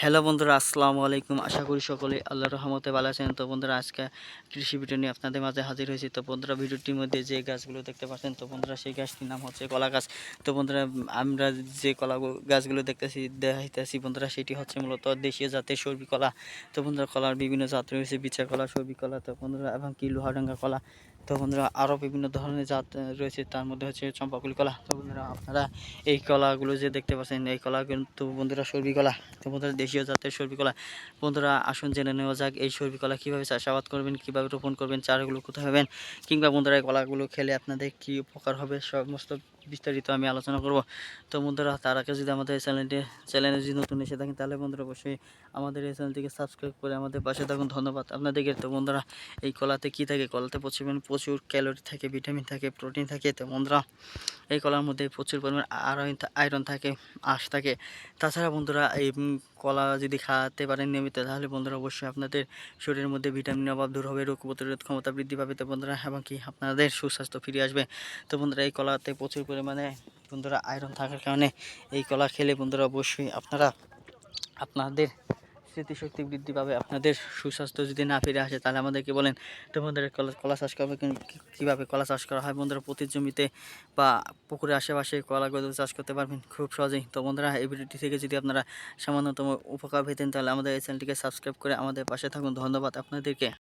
Hello বন্ধুরা, আসসালামু আলাইকুম। আশা করি সকলে আল্লাহর রহমতে ভালো আছেন। তো বন্ধুরা, আজকে কৃষি ভিডিও নিয়ে আপনাদের মাঝে হাজির হয়েছি। তো বন্ধুরা, ভিডিওটির মধ্যে যে গাছগুলো দেখতে পাচ্ছেন, তো বন্ধুরা, সেই গাছটির নাম হচ্ছে কলা গাছ। তো বন্ধুরা, আমরা যে কলা গাছগুলো দেখতেছি, দেখাইতেছি, বন্ধুরা, সেটি হচ্ছে মূলত দেশীয় জাতের সর্বি কলা। তো বন্ধুরা, কলার বিভিন্ন জাত রয়েছে বিচার কলা, সর্বি কলা, তো বন্ধুরা, এবং কি লোহাডাঙ্গা কলা। তো বন্ধুরা, আরও বিভিন্ন ধরনের জাত রয়েছে, তার মধ্যে হচ্ছে চম্পাকুলি কলা। তো বন্ধুরা, আপনারা এই কলাগুলো যে দেখতে পাচ্ছেন, এই কলা কিন্তু বন্ধুরা সর্বি কলা। তো বন্ধুরা দেশীয় জাতের সর্বিকলা। বন্ধুরা, আসুন জেনে নেওয়া যাক, এই সর্বিকলা কীভাবে চাষাবাদ করবেন, কীভাবে রোপণ করবেন, চারাগুলো কোথায় হবেন কিংবা বন্ধুরা, এই কলাগুলো খেলে আপনাদের কী উপকার হবে, সমস্ত বিস্তারিত আমি আলোচনা করব। তো বন্ধুরা, তার আগে যদি আমাদের এই চ্যানেলটি চ্যানেলে যদি নতুন এসে থাকেন, তাহলে বন্ধুরা অবশ্যই আমাদের এই চ্যানেলটিকে সাবস্ক্রাইব করে আমাদের পাশে থাকুন। ধন্যবাদ আপনাদেরকে। তো বন্ধুরা, এই কলাতে কী থাকে? কলাতে প্রচুর পরিমাণ, প্রচুর ক্যালোরি থাকে, ভিটামিন থাকে, প্রোটিন থাকে। তো বন্ধুরা, এই কলার মধ্যে প্রচুর পরিমাণ আয়রন আয়রন থাকে, আশ থাকে। তাছাড়া বন্ধুরা, এই কলা যদি খাওয়াতে পারেন নিয়মিত, তাহলে বন্ধুরা অবশ্যই আপনাদের শরীরের মধ্যে ভিটামিন অভাব দূর হবে, রোগ প্রতিরোধ ক্ষমতা বৃদ্ধি পাবে। তো বন্ধুরা, এবং কি আপনাদের সুস্বাস্থ্য ফিরে আসবে। তো বন্ধুরা, এই কলাতে প্রচুর পরিমাণে বন্ধুরা আয়রন থাকার কারণে এই কলা খেলে বন্ধুরা অবশ্যই আপনারা আপনাদের স্মৃতিশক্তি বৃদ্ধি পাবে, আপনাদের সুস্বাস্থ্য যদি না ফিরে আসে, তাহলে আমাদেরকে বলেন, তো বন্ধুরা, কলা কলা চাষ করবে কীভাবে কলা চাষ করা হয়? বন্ধুরা, প্রতি জমিতে বা পুকুরের আশেপাশে কলা গদল চাষ করতে পারবেন খুব সহজেই। তো বন্ধুরা, এই ভিডিওটি থেকে যদি আপনারা সামান্যতম উপকার পেতেন, তাহলে আমাদের এই চ্যানেলটিকে সাবস্ক্রাইব করে আমাদের পাশে থাকুন। ধন্যবাদ আপনাদেরকে।